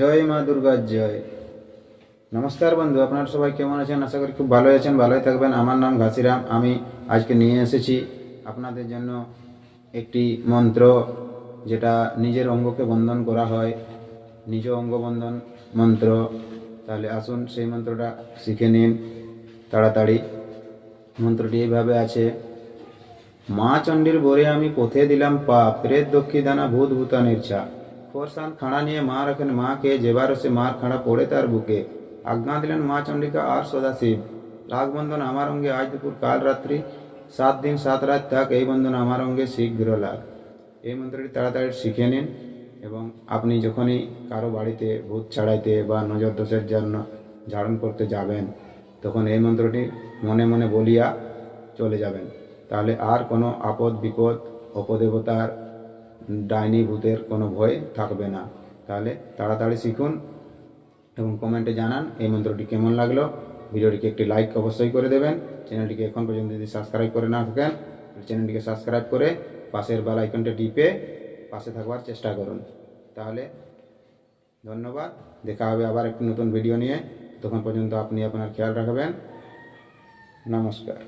জয় মা দুর্গা, জয়। নমস্কার বন্ধু, আপনারা সবাই কেমন আছেন? আশা করি খুব ভালো আছেন, ভালোই থাকবেন। আমার নাম ঘাসিরাম। আমি আজকে নিয়ে এসেছি আপনাদের জন্য একটি মন্ত্র, যেটা নিজের অঙ্গকে বন্ধন করা হয়। নিজ অঙ্গ বন্ধন মন্ত্র। তাহলে আসুন সেই মন্ত্রটা শিখে নিন তাড়াতাড়ি। মন্ত্রটি এইভাবে আছে, মা চণ্ডীর বরে আমি পথে দিলাম পা প্রেত দক্ষী দানা ভূত ভূতানের ছা। ফোরসান খাড়া নিয়ে মা রাখেন মাকে যেবার সে মার খাড়া পড়ে তার বুকে আজ্ঞা দিলেন মা চণ্ডিকা আর সদাশিব লাগ বন্ধন আমার অঙ্গে আজ দুপুর কাল রাত্রি সাত দিন সাত রাত থাক এই বন্ধন আমার অঙ্গে শীঘ্র লাগ এই মন্ত্রটি তাড়াতাড়ি শিখে নিন এবং আপনি যখনই কারও বাড়িতে ভূত ছাড়াইতে বা নজর দোষের জন্য ঝাড়ন করতে যাবেন তখন এই মন্ত্রটি মনে মনে বলিয়া চলে যাবেন তাহলে আর কোনো আপদ বিপদ অপদেবতার ডাইনি ভূতের কোনো ভয় থাকবে না। তাহলে তাড়াতাড়ি শিখুন এবং কমেন্টে জানান এই মন্ত্রটি কেমন লাগল। ভিডিওটিকে একটি লাইক অবশ্যই করে দেবেন। চ্যানেলটিকে এখন পর্যন্ত যদি সাবস্ক্রাইব করে না থাকেন চ্যানেলটিকে সাবস্ক্রাইব করে পাশের বেল আইকনটা টিপে পাশে থাকবার চেষ্টা করুন। তাহলে ধন্যবাদ। দেখা হবে আবার একটি নতুন ভিডিও নিয়ে। তখন পর্যন্ত আপনি আপনার খেয়াল রাখবেন। নমস্কার।